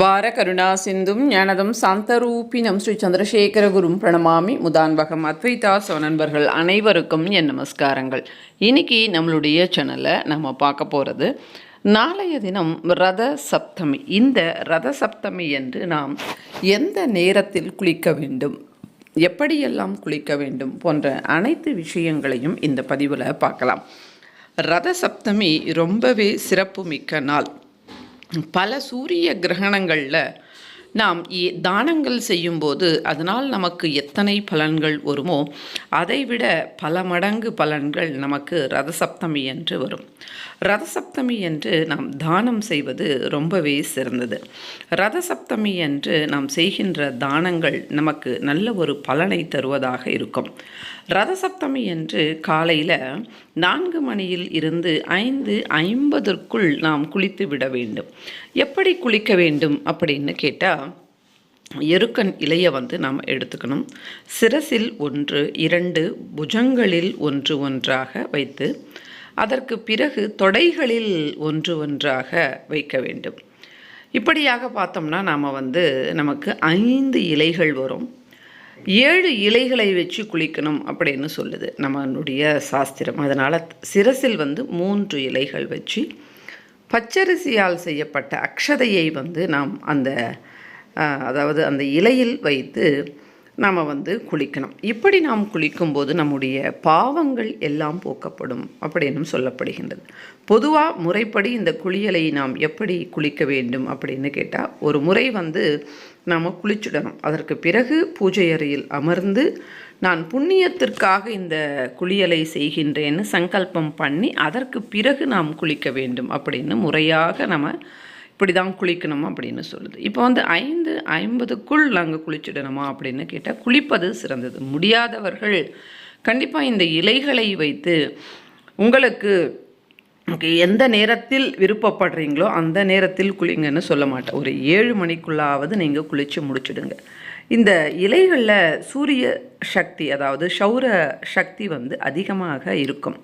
வார கருணா சிந்தும் ஞானதம் சந்தரூபினம் ஸ்ரீ சந்திரசேகர குரும் பிரணமாமி முதான்பகம் அத்வைதா நண்பர்கள் அனைவருக்கும் என் நமஸ்காரங்கள். இன்னைக்கு நம்மளுடைய சேனலை நம்ம பார்க்க போகிறது நாளைய தினம் ரத சப்தமி. இந்த ரத சப்தமி என்று நாம் எந்த நேரத்தில் குளிக்க வேண்டும் எப்படியெல்லாம் குளிக்க வேண்டும் போன்ற அனைத்து விஷயங்களையும் இந்த பதிவில் பார்க்கலாம். ரத சப்தமி ரொம்பவே சிறப்புமிக்க நாள். பல சூரிய கிரகணங்களில் நாம் ஏ- தானங்கள் செய்யும்போது அதனால் நமக்கு எத்தனை பலன்கள் வருமோ அதைவிட பல மடங்கு பலன்கள் நமக்கு ரதசப்தமி என்று வரும். ரதசப்தமி என்று நாம் தானம் செய்வது ரொம்பவே சிறந்தது. ரதசப்தமி என்று நாம் செய்கின்ற தானங்கள் நமக்கு நல்ல ஒரு பலனை தருவதாக இருக்கும். ரதசப்தமி என்று காலையில் நான்கு மணியில் இருந்து ஐந்து ஐம்பதற்குள் நாம் குளித்து விட வேண்டும். எப்படி குளிக்க வேண்டும் அப்படின்னு கேட்டால் எருக்கன் இலையை வந்து நாம் எடுத்துக்கணும். சிரசில் ஒன்று இரண்டு புஜங்களில் ஒன்று ஒன்றாக வைத்து அதற்கு பிறகு தொடைகளில் ஒன்று ஒன்றாக வைக்க வேண்டும். இப்படியாக பார்த்தோம்னா நாம் வந்து நமக்கு ஐந்து இலைகள் வரும். ஏழு இலைகளை வச்சு குளிக்கணும் அப்படின்னு சொல்லுது நம்மளுடைய சாஸ்திரம். அதனால் சிரசில் வந்து மூன்று இலைகள் வச்சு பச்சரிசியால் செய்யப்பட்ட அக்ஷதையை வந்து நாம் அந்த அதாவது அந்த இலையில் வைத்து நாம் வந்து குளிக்கணும். இப்படி நாம் குளிக்கும்போது நம்முடைய பாவங்கள் எல்லாம் போக்கப்படும் அப்படின்னும் சொல்லப்படுகின்றது. பொதுவாக முறைப்படி இந்த குளியலை நாம் எப்படி குளிக்க வேண்டும் அப்படின்னு கேட்டால் ஒரு முறை வந்து நாம் குளிச்சுடணும். அதற்கு பிறகு பூஜை அறையில் அமர்ந்து நான் புண்ணியத்திற்காக இந்த குளியலை செய்கின்றேன்னு சங்கல்பம் பண்ணி அதற்கு பிறகு நாம் குளிக்க வேண்டும் அப்படின்னு முறையாக நம்ம இப்படி தான் குளிக்கணுமா அப்படின்னு சொல்லுது. இப்போ வந்து ஐந்து ஐம்பதுக்குள் நாங்கள் குளிச்சிடணுமா அப்படின்னு கேட்டால் குளிப்பது சிறந்தது. முடியாதவர்கள் கண்டிப்பாக இந்த இலைகளை வைத்து உங்களுக்கு உங்களுக்கு எந்த நேரத்தில் விருப்பப்படுறீங்களோ அந்த நேரத்தில் குளிங்கன்னு சொல்ல மாட்டேன். ஒரு ஏழு மணிக்குள்ளாவது நீங்கள் குளித்து முடிச்சிடுங்க. இந்த இலைகளில் சூரிய சக்தி அதாவது சௌர சக்தி வந்து அதிகமாக இருக்கும்.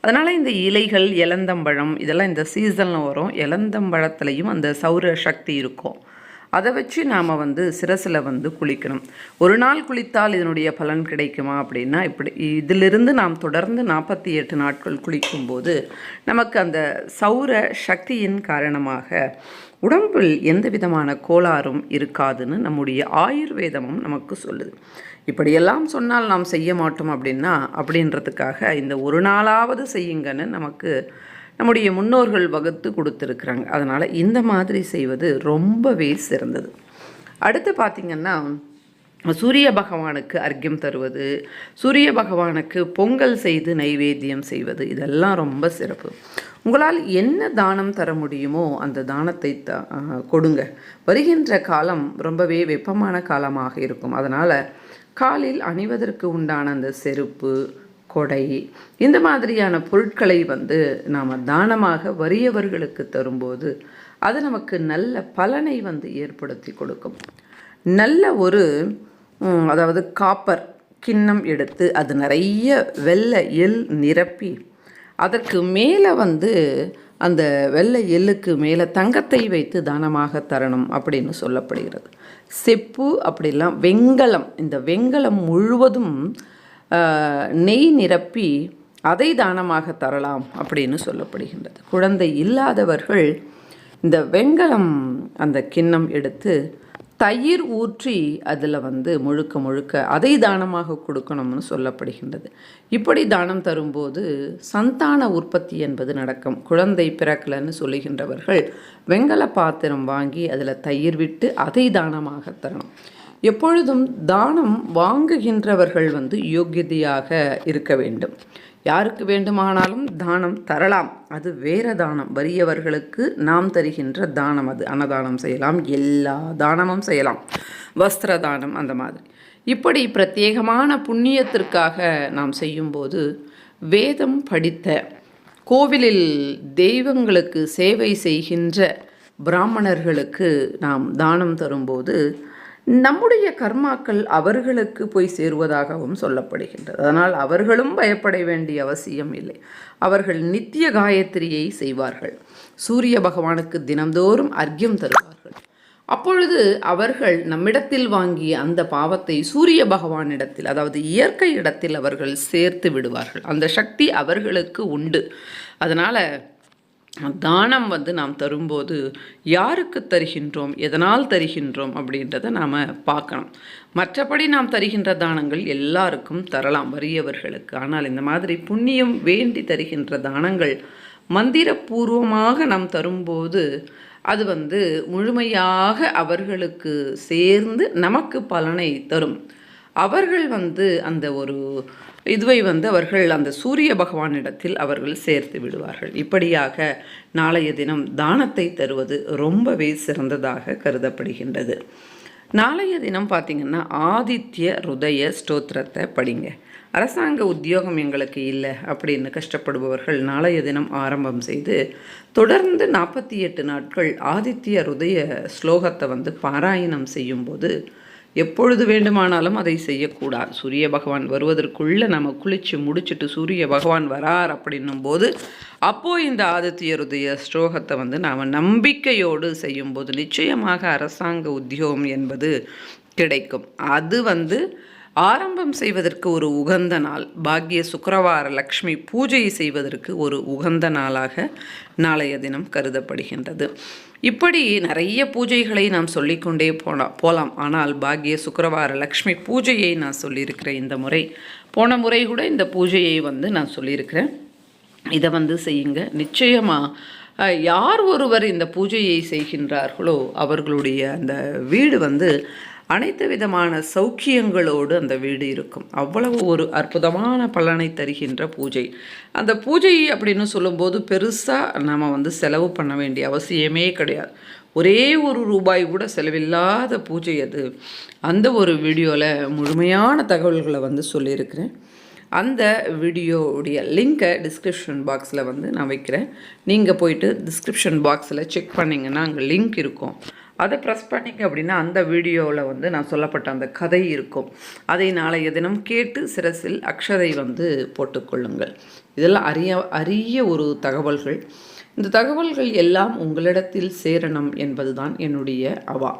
அதனால் இந்த இலைகள் இளந்தம்பழம் இதெல்லாம் இந்த சீசனில் வரும். இளந்தம்பழத்துலேயும் அந்த சௌர சக்தி இருக்கும். அதை வச்சு நாம் வந்து சிரசில் வந்து குளிக்கணும். ஒரு நாள் குளித்தால் இதனுடைய பலன் கிடைக்குமா அப்படின்னா இப்படி இதிலிருந்து நாம் தொடர்ந்து நாற்பத்தி எட்டு நாட்கள் குளிக்கும்போது நமக்கு அந்த சௌர சக்தியின் காரணமாக உடம்பில் எந்த விதமான கோளாறும் இருக்காதுன்னு நம்முடைய ஆயுர்வேதமும் நமக்கு சொல்லுது. இப்படியெல்லாம் சொன்னால் நாம் செய்ய மாட்டோம் அப்படின்னா அப்படின்றதுக்காக இந்த ஒரு நாளாவது செய்யுங்கன்னு நமக்கு நம்முடைய முன்னோர்கள் வகுத்து கொடுத்துருக்குறாங்க. அதனால் இந்த மாதிரி செய்வது ரொம்பவே சிறந்தது. அடுத்து பார்த்திங்கன்னா சூரிய பகவானுக்கு அர்க்கியம் தருவது சூரிய பகவானுக்கு பொங்கல் செய்து நைவேத்தியம் செய்வது இதெல்லாம் ரொம்ப சிறப்பு. உங்களால் என்ன தானம் தர முடியுமோ அந்த தானத்தை த கொடுங்க. வருகின்ற காலம் ரொம்பவே வெப்பமான காலமாக இருக்கும். அதனால் காலில் அணிவதற்கு உண்டான அந்த செருப்பு கொடை இந்த மாதிரியான பொருட்களை வந்து நாம் தானமாக வறியவர்களுக்கு தரும்போது அது நமக்கு நல்ல பலனை வந்து ஏற்படுத்தி கொடுக்கும். நல்ல ஒரு அதாவது காப்பர் கிண்ணம் எடுத்து அது நிறைய வெள்ளை எள் நிரப்பி அதற்கு மேலே வந்து அந்த வெள்ளை எள்ளுக்கு மேலே தங்கத்தை வைத்து தானமாக தரணும் அப்படின்னு சொல்லப்படுகிறது. செப்பு அப்படிலாம் வெங்கலம் இந்த வெங்கலம் முழுவதும் நெய் நிரப்பி அதை தானமாக தரலாம் அப்படின்னு சொல்லப்படுகின்றது. குழந்தை இல்லாதவர்கள் இந்த வெண்கலம் அந்த கிண்ணம் எடுத்து தயிர் ஊற்றி அதில் வந்து முழுக்க முழுக்க அதை தானமாக கொடுக்கணும்னு சொல்லப்படுகின்றது. இப்படி தானம் தரும்போது சந்தான உற்பத்தி என்பது நடக்கும். குழந்தை பிறக்கலன்னு சொல்லுகின்றவர்கள் வெண்கல பாத்திரம் வாங்கி அதில் தயிர் விட்டு அதை தானமாக தரணும். எப்பொழுதும் தானம் வாங்குகின்றவர்கள் வந்து யோக்கியதையாக இருக்க வேண்டும். யாருக்கு வேண்டுமானாலும் தானம் தரலாம். அது வேற தானம். வறியவர்களுக்கு நாம் தருகின்ற தானம் அது. அன்னதானம் செய்யலாம். எல்லா தானமும் செய்யலாம். வஸ்திர தானம் அந்த மாதிரி. இப்படி பிரத்யேகமான புண்ணியத்திற்காக நாம் செய்யும்போது வேதம் படித்த கோவிலில் தெய்வங்களுக்கு சேவை செய்கின்ற பிராமணர்களுக்கு நாம் தானம் தரும்போது நம்முடைய கர்மாக்கள் அவர்களுக்கு போய் சேருவதாகவும் சொல்லப்படுகின்றது. அதனால் அவர்களும் பயப்பட வேண்டிய அவசியம் இல்லை. அவர்கள் நித்திய காயத்ரியை செய்வார்கள். சூரிய பகவானுக்கு தினந்தோறும் அர்க்கியம் தருவார்கள். அப்பொழுது அவர்கள் நம்மிடத்தில் வாங்கிய அந்த பாவத்தை சூரிய பகவானிடத்தில் அதாவது இயற்கை இடத்தில் அவர்கள் சேர்த்து விடுவார்கள். அந்த சக்தி அவர்களுக்கு உண்டு. அதனால் தானம் வந்து நாம் தரும்போது யாருக்கு தருகின்றோம் எதனால் தருகின்றோம் அப்படின்றத நாம் பார்க்கணும். மற்றபடி நாம் தருகின்ற தானங்கள் எல்லாருக்கும் தரலாம் வறியவர்களுக்கு. ஆனால் இந்த மாதிரி புண்ணியம் வேண்டி தருகின்ற தானங்கள் மந்திரபூர்வமாக நாம் தரும்போது அது வந்து முழுமையாக அவர்களுக்கு சேர்ந்து நமக்கு பலனை தரும். அவர்கள் வந்து அந்த ஒரு இதுவை வந்து அவர்கள் அந்த சூரிய பகவானிடத்தில் அவர்கள் சேர்த்து விடுவார்கள். இப்படியாக நாளைய தினம் தானத்தை தருவது ரொம்பவே சிறந்ததாக கருதப்படுகின்றது. நாளைய தினம் பார்த்திங்கன்னா ஆதித்ய ருதய ஸ்தோத்திரத்தை படிங்க. அரசாங்க உத்தியோகம் எங்களுக்கு இல்லை அப்படின்னு கஷ்டப்படுபவர்கள் நாளைய தினம் ஆரம்பம் செய்து தொடர்ந்து நாற்பத்தி எட்டு நாட்கள் ஆதித்ய ருதய ஸ்லோகத்தை வந்து பாராயணம் செய்யும்போது எப்பொழுது வேண்டுமானாலும் அதை செய்யக்கூடாது. சூரிய பகவான் வருவதற்குள்ளே நம்ம குளித்து முடிச்சுட்டு சூரிய பகவான் வரார் அப்படின்னும் போது அப்போது இந்த ஆதித்யருடைய ஸ்லோகத்தை வந்து நாம் நம்பிக்கையோடு செய்யும்போது நிச்சயமாக அரசாங்க உத்தியோகம் என்பது கிடைக்கும். அது வந்து ஆரம்பம் செய்வதற்கு ஒரு உகந்த நாள் பாக்ய சுக்கரவார லக்ஷ்மி பூஜை செய்வதற்கு ஒரு உகந்த நாளாக நாளைய தினம் கருதப்படுகின்றது. இப்படி நிறைய பூஜைகளை நாம் சொல்லிக்கொண்டே போனால் போகலாம் ஆனால் பாக்ய சுக்கரவார லக்ஷ்மி பூஜையை நான் சொல்லியிருக்கிறேன் இந்த முறை போன முறை கூட இந்த பூஜையை வந்து நான் சொல்லியிருக்கிறேன். இதை வந்து செய்யுங்க. நிச்சயமாக யார் ஒருவர் இந்த பூஜையை செய்கின்றார்களோ அவர்களுடைய அந்த வீடு வந்து அனைத்து விதமான சௌக்கியங்களோடு அந்த வீடு இருக்கும். அவ்வளவு ஒரு அற்புதமான பலனை தருகின்ற பூஜை. அந்த பூஜை அப்படின்னு சொல்லும்போது பெருசாக நாம் வந்து செலவு பண்ண வேண்டிய அவசியமே கிடையாது. ஒரே ஒரு ரூபாய் கூட செலவில்லாத பூஜை அது. அந்த ஒரு வீடியோவில் முழுமையான தகவல்களை வந்து சொல்லியிருக்கிறேன். அந்த வீடியோவுடைய லிங்க்கை டிஸ்கிரிப்ஷன் பாக்ஸில் வந்து நான் வைக்கிறேன். நீங்கள் போயிட்டு டிஸ்கிரிப்ஷன் பாக்ஸில் செக் பண்ணிங்கன்னா அங்கே லிங்க் இருக்கும். அதை ப்ரெஸ் பண்ணிங்க அப்படின்னா அந்த வீடியோவில் வந்து நான் சொல்லப்பட்ட அந்த கதை இருக்கும். அதை நாளைய தினம் கேட்டு சிரசில் அக்ஷதை வந்து போட்டுக்கொள்ளுங்கள். இதெல்லாம் அரிய அரிய ஒரு தகவல்கள். இந்த தகவல்கள் எல்லாம் உங்களிடத்தில் சேரணும் என்பதுதான் என்னுடைய அவா.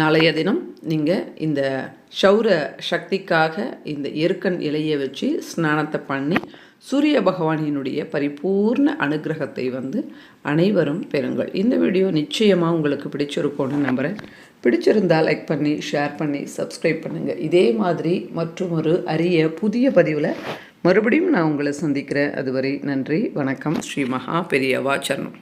நாளைய தினம் நீங்கள் இந்த சௌர சக்திக்காக இந்த எருக்கன் இலையை வச்சு ஸ்நானத்தை பண்ணி சூரிய பகவானினுடைய பரிபூர்ண அனுகிரகத்தை வந்து அனைவரும் பெறுங்கள். இந்த வீடியோ நிச்சயமாக உங்களுக்கு பிடிச்சிருக்கோன்னு நம்புகிறேன் பிடிச்சிருந்தால் லைக் பண்ணி ஷேர் பண்ணி சப்ஸ்கிரைப் பண்ணுங்கள் இதே மாதிரி மற்றும் ஒரு அரிய புதிய பதிவில் மறுபடியும் நான் உங்களை சந்திக்கிறேன். அதுவரை நன்றி வணக்கம். ஸ்ரீ மகா பெரியவா சரணம்.